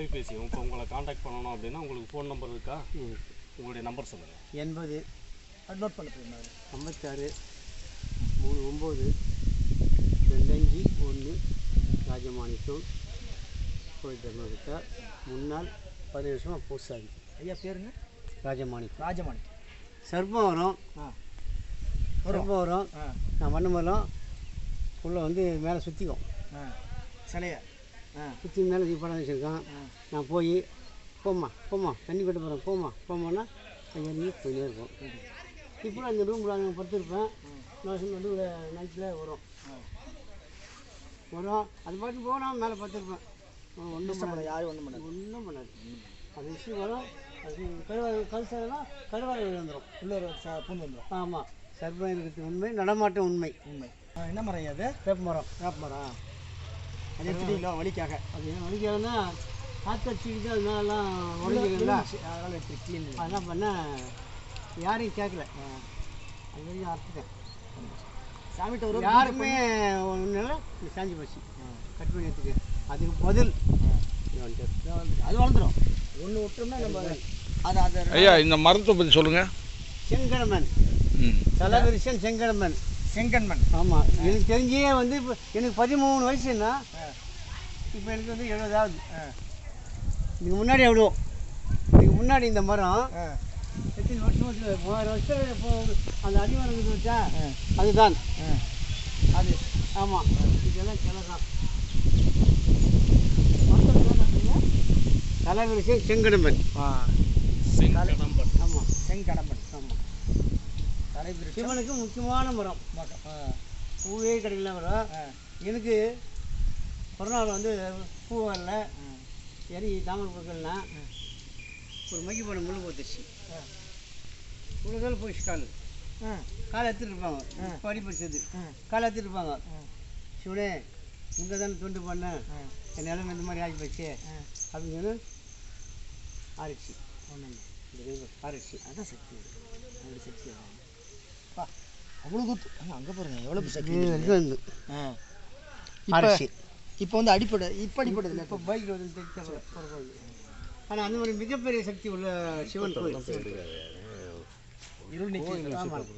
தொலைபேசி இப்போ உங்களை காண்டாக்ட் பண்ணணும் அப்படின்னா உங்களுக்கு ஃபோன் நம்பர் இருக்கா? உங்களுடைய நம்பர் சொல்லுங்கள் எண்பது. நோட் பண்ண போயிருந்தாரு ஐம்பத்தாறு மூணு ஒம்பது ரெண்டஞ்சு ஒன்று ராஜமாணிக்கம் கோயில் தர்மபுரத்தை முன்னாள் பதினேழு வருஷமாக பூசாரி. ஐயா பேருங்க? ராஜமாணிக்கம். ராஜமாணி சர்ப்பம் வரும் ஆ. சர்ப்பம் வரும். ஆ. நான் மண்ணு மரம் உள்ளே வந்து மேலே சுற்றிக்கும் ஆ. சிலைய. சுற்றி மேலே நீ படம் வச்சுருக்கான். நான் போய் போம்மா போம்மா தண்ணி கட்ட போகிறேன் போம்மா போம்மான்னா அங்கே போயிட்டே இருக்கும். இப்போ அந்த ரூமில் அங்கே படுத்துருப்பேன். நான் நடுவில் நைட்டில் வரும். வரும். அது பாட்டு போனால் மேலே படுத்துருப்பேன். ஒன்றும் இஷ்டப்பட யாரும் ஒன்றும் பண்ணாது. ஒன்றும் பண்ணாது. அது விஷயம் வரும். அது கழுவாய் கல்சனா கழுவாய் வந்துடும் உள்ள ஒரு ச- பூந்து வந்துடும் ஆமாம் சர்ப்பம் இருக்கிறது உண்மை நடமாட்டம் உண்மை. உண்மை. என்ன மரம் அது வேப்ப மரம் வேப்ப மரம் அது எடுத்துட்டீங்களா வலிக்காக. அது என்ன வலிக்காதுன்னா காத்தடிச்சுக்கிட்டு அது மேலாம் உடஞ்சிக்கல அதனால எடுத்து க்ளீன் என்ன பண்ணேன் யாரையும் கேட்கல. அது வரைக்கும் அறுத்துட்டேன் சாமிகிட்ட ஒரு யாருமே ஒன்றும் சாஞ்சி போச்சு. கட் பண்ணி எடுத்துக்கு அதுக்கு பதில். அது வளர்ந்துடும் ஒன்று விட்டோம்னா நம்ம அது அது ஐயா இந்த மரத்தை பற்றி சொல்லுங்கள் செங்கடமன். ம். தலவிரிசன் செங்கடமன். செங்கன்மண் ஆமாம் எனக்கு தெரிஞ்சே வந்து இப்போ எனக்கு பதிமூணு வயசுன்னா. இப்போ எனக்கு வந்து எழுபதாவது. ஆ. இதுக்கு முன்னாடி எவ்வளோ? இதுக்கு முன்னாடி இந்த மரம் ஆ. எத்தனை வருஷம் மூவாயிரம் வருஷம் இப்போ அந்த அடிமரம் இருக்குது வச்சா. அதுதான். ஆ. அது. ஆமாம் இதெல்லாம் கிளை தான். தலைவரிசை செங்கடம்பன். ஆ. செங்கடம்பன். ஆமாம் செங்கடம்பன். ஆமாம் தலைவிருட்சம் சிவனுக்கு முக்கியமான மரம். பூவே கிடைக்கல மரம். எனக்கு பிறநாள் வந்து பூ வரல. இறங்கி தாமரை பொருட்கள்னா ஒரு மைக்கு போன முள்ளு போத்துச்சு. இவ்வளோ தூரம் போயிடுச்சு கால். காலை எடுத்துட்டு இருப்பாங்க. இப்போ அடிப்படிச்சது ஆ. காலை எடுத்துட்டு இருப்பாங்க. சிவனே இங்கே தானே தொண்டு பண்ணேன். என் நிலைமை இந்த மாதிரி ஆகி போச்சு. அப்படின்னு சொல்லி ஆரிச்சு தெய்வம் ஆரிச்சு அதான் சக்தி. அப்படி சக்தி அவ்வளோ குத்து அங்கே பாருங்க எவ்வளோ சக்தி ஆரிச்சு இப்போ வந்து அடிப்படை இப்போ அடிப்படை இப்போ பைக்கில் வந்து தெரிஞ்ச ஆனால் அந்த மாதிரி மிகப்பெரிய சக்தி உள்ள சிவன் கோயில். இருள் ஆமாம்